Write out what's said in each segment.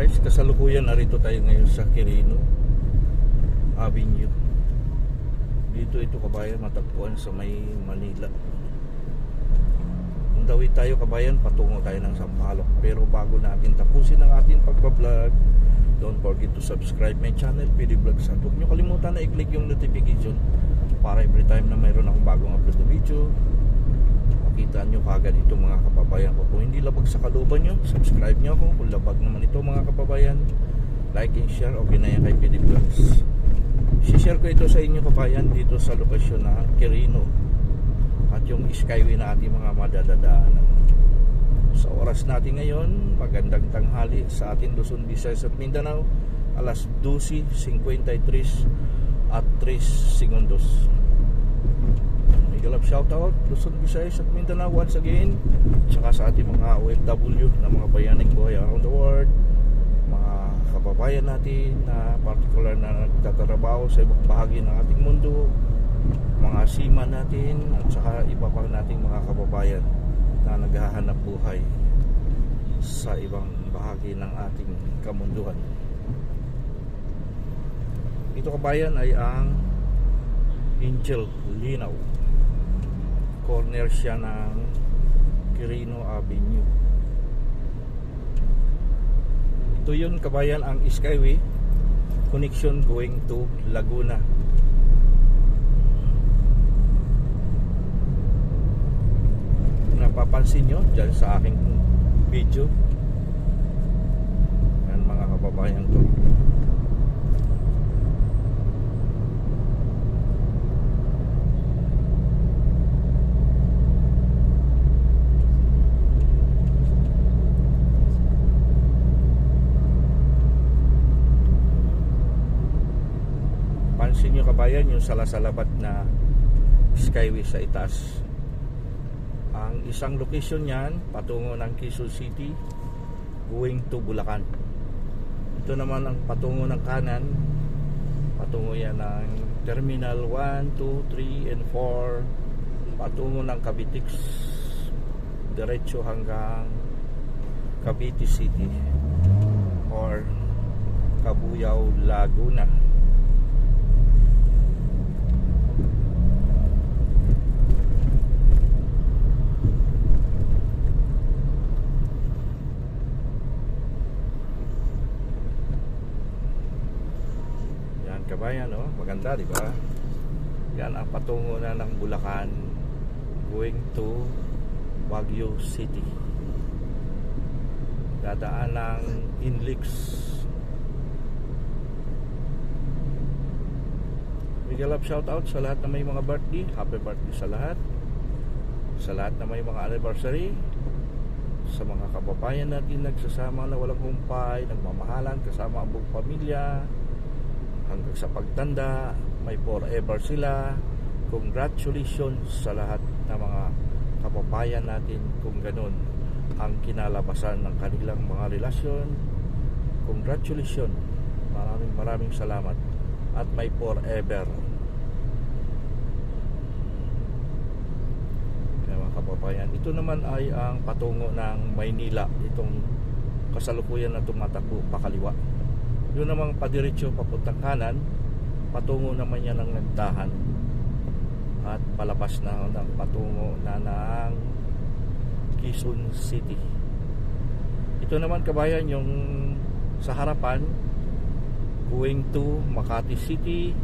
Guys, kasalukuyan narito tayo ngayon sa Quirino Avenue. Dito ito kabayan matagpuan sa may Manila. Kung tayo kabayan, patungo tayo ng Sampaloc. Pero bago natin tapusin ang ating pagbablog, don't forget to subscribe my channel, PD Vlogs. At huwag nyo kalimutan na i-click yung notification para every time na mayroon akong bagong upload na video, makita nyo kagad ito mga kababayan ko. Kung hindi labag sa kalooban nyo, subscribe nyo ako. Kung labag naman ito mga kababayan, like and share. Okay na yan kay PD Vlogs. share ko ito sa inyo kabayan dito sa lokasyon na Quirino at yung skyway na ating mga madadadaanan. Sa oras natin ngayon, magandang tanghali sa ating Luzon, Visayas at Mindanao, alas 12.53 at 3 segundos. Miguel shoutout Luzon, Visayas at Mindanao once again tsaka sa ating mga OFW na mga bayaning buhay around the world kababayan natin na particular na nagtatrabaho sa ibang bahagi ng ating mundo mga sima natin at saka iba pang nating mga kababayan na naghahanap buhay sa ibang bahagi ng ating kamunduhan. Ito kabayan ay ang Angel Linaw. Corner siya ng Quirino Avenue ito yun kabayan ang Skyway connection going to Laguna. Napapansin nyo dyan sa aking video? Yan mga kababayan ko pansin nyo kabayan yung salasalabat na skyway sa itaas. Ang isang location niyan patungo ng Quezon City going to Bulacan. Ito naman ang patungo ng kanan. Patungo yan ng Terminal 1, 2, 3 and 4 patungo ng Cavitex diretso hanggang Cavite City or Cabuyao, Laguna Yan kabayan, oh. maganda, di ba? Yan ang patungo na ng Bulacan going to Baguio City. Dadaan ng Inlix. Miguel up shout out sa lahat na may mga birthday. Happy birthday sa lahat. Sa lahat na may mga anniversary. Sa mga kababayan natin nagsasama na walang humpay, nagmamahalan kasama ang buong pamilya hanggang sa pagtanda may forever sila. Congratulations sa lahat ng mga kababayan natin kung ganun ang kinalabasan ng kanilang mga relasyon. Congratulations. Maraming maraming salamat at may forever. Mga kababayan ito naman ay ang patungo ng Maynila itong kasalukuyan na tumatakbo pakaliwa yun namang padiretso papuntang kanan patungo naman yan ng nagdahan at palabas na ng patungo na ng Quezon City. Ito naman kabayan yung sa harapan going to Makati City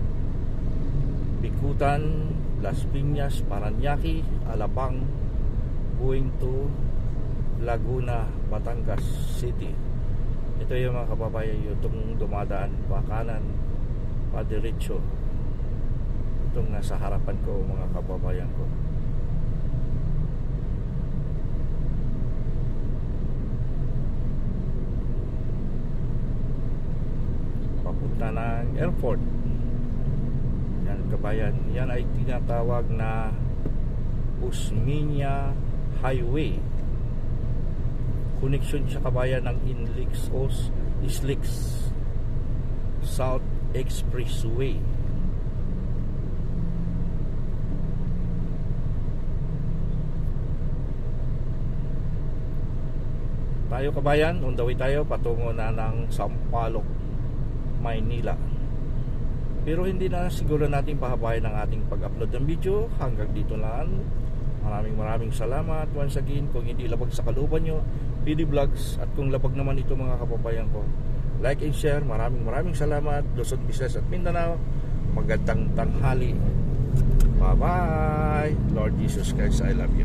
Bikutan Las Piñas, Paranaque Alabang going to Laguna, Batangas City ito yung mga kababayan itong dumadaan pa kanan pa diretso. Itong nasa harapan ko mga kababayan ko. Papunta ng airport. Yan kabayan. Yan ay tinatawag na Usminia Highway connection sa kabayan ng Inlix o Islix South Expressway tayo kabayan, on the way tayo patungo na ng Sampaloc, Maynila. Pero hindi na siguro natin pahabayan ang ating pag-upload ng video. Hanggang dito lang. Maraming maraming salamat once again. Kung hindi labag sa kalooban nyo, PD Vlogs. At kung labag naman ito mga kababayan ko, like and share. Maraming maraming salamat. Luzon, Visayas at Mindanao. Magandang tanghali. Bye-bye. Lord Jesus Christ, I love you.